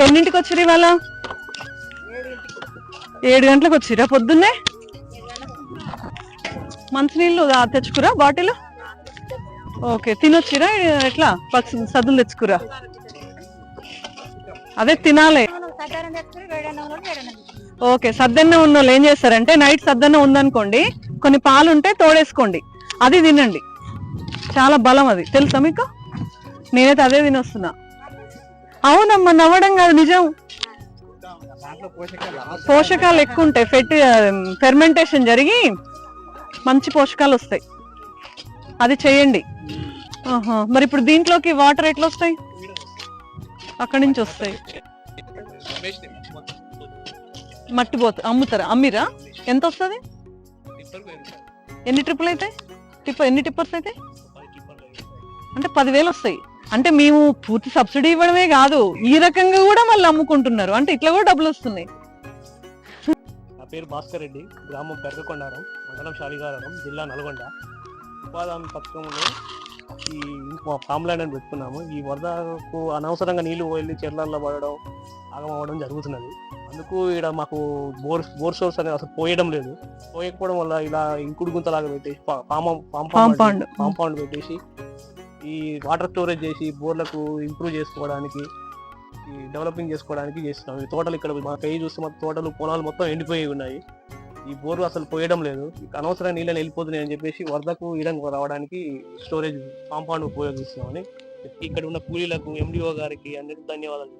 ఎన్నింటికి వచ్చిరు ఇవాళ? ఏడు గంటలకు వచ్చిరా పొద్దున్నే? మంచినీళ్ళు నీళ్ళు తెచ్చుకురా బాటిల్? ఓకే తినొచ్చిరా? ఎట్లా? పక్షి సద్దులు తెచ్చుకురా? అదే తినాలి. ఓకే సద్దన్న ఉన్న వాళ్ళు ఏం చేస్తారంటే నైట్ సద్దన్న ఉందనుకోండి కొన్ని పాలు ఉంటే తోడేసుకోండి. అది తినండి. చాలా బలం అది. తెలుసా మీకు? నేనైతే అదే తినొస్తున్నా. అవునమ్మా నవ్వడం కాదు నిజం. పోషకాలు ఎక్కువ ఉంటాయి. ఫెట్ ఫెర్మెంటేషన్ జరిగి మంచి పోషకాలు వస్తాయి. అది చేయండి. మరి ఇప్పుడు దీంట్లోకి వాటర్ ఎట్లా వస్తాయి? అక్కడి నుంచి వస్తాయి. మట్టి పోత అమ్ముతారా? అమ్మిరా? ఎంత వస్తుంది? ఎన్ని ట్రిప్పులు అయితే? టిప్ప ఎన్ని టిప్పర్స్ అయితే? అంటే పదివేలు వస్తాయి. అంటే మేము పూర్తి సబ్సిడీ ఇవ్వడమే కాదు ఈ రకంగా కూడా మళ్ళీ అమ్ముకుంటున్నారు. అంటే ఇట్లా కూడా డబ్బులు వస్తున్నాయి. నా పేరు భాస్కర్ రెడ్డి గ్రామం పెరగకొండారం మండలం శాలిగారం జిల్లా నల్గొండ. ఉపాధి పథకంలో ఈ ఫామ్ ల్యాండ్ అని పెట్టుకున్నాము. ఈ వరదకు అనవసరంగా నీళ్ళు వెళ్ళి చెర్లల్లో పడడం ఆగమవ్వడం జరుగుతున్నది. అందుకు ఇక్కడ మాకు బోర్ బోర్ సోర్స్ అనేది అసలు పోయడం లేదు. పోయకపోవడం వల్ల ఇలా ఇంకుడు గుంతలాగా పెట్టేసి పామ pond. కాంపౌండ్ పెట్టేసి ఈ వాటర్ స్టోరేజ్ చేసి బోర్లకు ఇంప్రూవ్ చేసుకోవడానికి ఈ డెవలపింగ్ చేసుకోవడానికి చేస్తున్నాం. ఈ తోటలు ఇక్కడ మా కై చూస్తే మొత్తం తోటలు పొలాలు మొత్తం ఎండిపోయి ఉన్నాయి. ఈ బోర్లు అసలు పోయడం లేదు. అనవసరం నీళ్ళని వెళ్ళిపోతున్నాయి అని చెప్పేసి వరదకు ఈడం రావడానికి స్టోరేజ్ కాంపౌండ్ ఉపయోగిస్తున్నామని ఇక్కడ ఉన్న కూలీలకు ఎండిఓ గారికి అందరికీ ధన్యవాదాలు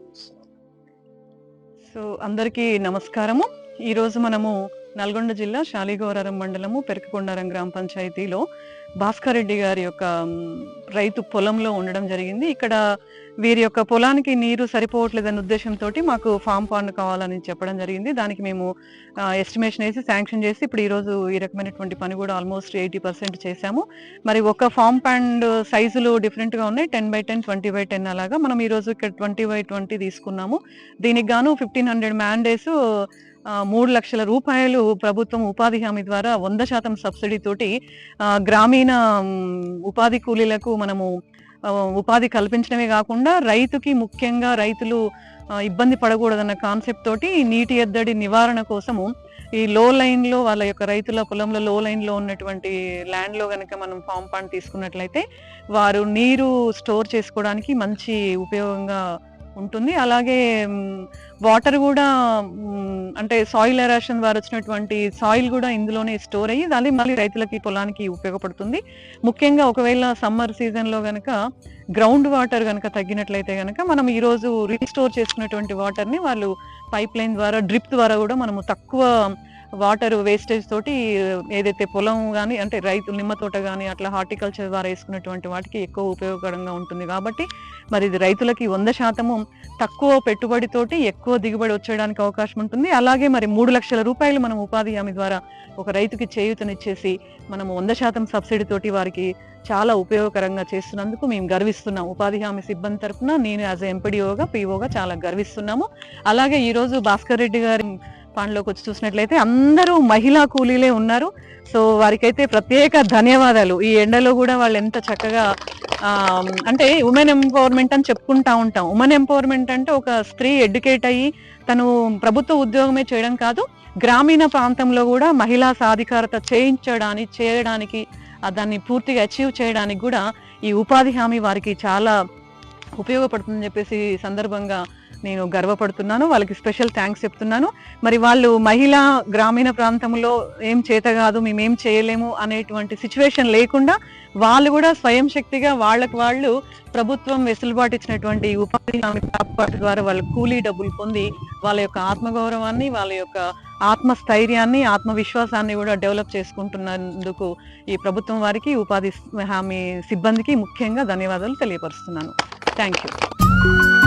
సో అందరికీ నమస్కారము. ఈరోజు మనము నల్గొండ జిల్లా శాలిగోరారం మండలము పెరకకొండారం గ్రామ పంచాయతీలో భాస్కర్ రెడ్డి గారి యొక్క రైతు పొలంలో ఉండడం జరిగింది. ఇక్కడ వీరి యొక్క పొలానికి నీరు సరిపోవట్లేదన్న ఉద్దేశంతో మాకు ఫామ్ పాండ్ కావాలని చెప్పడం జరిగింది. దానికి మేము ఎస్టిమేషన్ వేసి శాంక్షన్ చేసి ఇప్పుడు ఈరోజు ఈ రకమైనటువంటి పని కూడా ఆల్మోస్ట్ ఎయిటీ పర్సెంట్ చేశాము. మరి ఒక ఫామ్ పాండ్ సైజులు డిఫరెంట్గా ఉన్నాయి. Ten by ten twenty by ten అలాగా. మనం ఈరోజు ఇక్కడ ట్వంటీ బై ట్వంటీ తీసుకున్నాము. దీనికి గాను ఫిఫ్టీన్ హండ్రెడ్ మ్యాండేస్ మూడు లక్షల రూపాయలు ప్రభుత్వం ఉపాధి హామీ ద్వారా వంద శాతం సబ్సిడీ తోటి గ్రామీణ ఉపాధి కూలీలకు మనము ఉపాధి కల్పించడమే కాకుండా రైతుకి ముఖ్యంగా రైతులు ఇబ్బంది పడకూడదన్న కాన్సెప్ట్ తోటి నీటి ఎద్దడి నివారణ కోసము ఈ లో లైన్లో వాళ్ళ యొక్క రైతుల పొలంలో లో లైన్లో ఉన్నటువంటి ల్యాండ్లో మనం ఫామ్ పాండ్ తీసుకున్నట్లయితే వారు నీరు స్టోర్ చేసుకోవడానికి మంచి ఉపయోగంగా ఉంటుంది. అలాగే వాటర్ కూడా అంటే సాయిల్ ఎరాషన్ ద్వారా వచ్చినటువంటి సాయిల్ కూడా ఇందులోనే స్టోర్ అయ్యి అది మళ్ళీ రైతులకి పొలానికి ఉపయోగపడుతుంది. ముఖ్యంగా ఒకవేళ సమ్మర్ సీజన్లో కనుక గ్రౌండ్ వాటర్ కనుక తగ్గినట్లయితే కనుక మనం ఈరోజు రీస్టోర్ చేసుకున్నటువంటి వాటర్ని వాళ్ళు పైప్ లైన్ ద్వారా డ్రిప్ ద్వారా కూడా మనము తక్కువ వాటర్ వేస్టేజ్ తోటి ఏదైతే పొలం కానీ అంటే రైతు నిమ్మ తోట కానీ అట్లా హార్టికల్చర్ ద్వారా వేసుకున్నటువంటి వాటికి ఎక్కువ ఉపయోగకరంగా ఉంటుంది. కాబట్టి మరి ఇది రైతులకి వంద శాతము తక్కువ పెట్టుబడితోటి ఎక్కువ దిగుబడి వచ్చేయడానికి అవకాశం ఉంటుంది. అలాగే మరి మూడు లక్షల రూపాయలు మనం ఉపాధి హామీ ద్వారా ఒక రైతుకి చేయూతనిచ్చేసి మనం వంద శాతం సబ్సిడీతోటి వారికి చాలా ఉపయోగకరంగా చేస్తున్నందుకు మేము గర్విస్తున్నాం ఉపాధి హామీ సిబ్బంది తరఫున నేను యాజ్ ఎంపీడీఓగా పీఓగా చాలా గర్విస్తున్నాము. అలాగే ఈ రోజు భాస్కర్ రెడ్డి గారి పనిలోకి వచ్చి చూసినట్లయితే అందరూ మహిళా కూలీలే ఉన్నారు. సో వారికైతే ప్రత్యేక ధన్యవాదాలు. ఈ ఎండలో కూడా వాళ్ళు ఎంత చక్కగా అంటే ఉమెన్ ఎంపవర్మెంట్ అని చెప్పుకుంటా ఉంటాం. ఉమెన్ ఎంపవర్మెంట్ అంటే ఒక స్త్రీ ఎడ్యుకేట్ అయ్యి తను ప్రభుత్వ ఉద్యోగమే చేయడం కాదు గ్రామీణ ప్రాంతంలో కూడా మహిళా సాధికారత చేయించడానికి చేయడానికి దాన్ని పూర్తిగా అచీవ్ చేయడానికి కూడా ఈ ఉపాధి హామీ వారికి చాలా ఉపయోగపడుతుందని చెప్పేసి సందర్భంగా నేను గర్వపడుతున్నాను. వాళ్ళకి స్పెషల్ థ్యాంక్స్ చెప్తున్నాను. మరి వాళ్ళు మహిళా గ్రామీణ ప్రాంతంలో ఏం చేత కాదు మేమేం చేయలేము అనేటువంటి సిచ్యువేషన్ లేకుండా వాళ్ళు కూడా స్వయం శక్తిగా వాళ్ళకు వాళ్ళు ప్రభుత్వం వెసులుబాటు ఇచ్చినటువంటి ఉపాధి హామీ కాపాటు ద్వారా వాళ్ళు కూలీ డబ్బులు పొంది వాళ్ళ యొక్క ఆత్మగౌరవాన్ని వాళ్ళ యొక్క ఆత్మస్థైర్యాన్ని ఆత్మవిశ్వాసాన్ని కూడా డెవలప్ చేసుకుంటున్నందుకు ఈ ప్రభుత్వం వారికి ఉపాధి హామీ సిబ్బందికి ముఖ్యంగా ధన్యవాదాలు తెలియపరుస్తున్నాను. Thank you.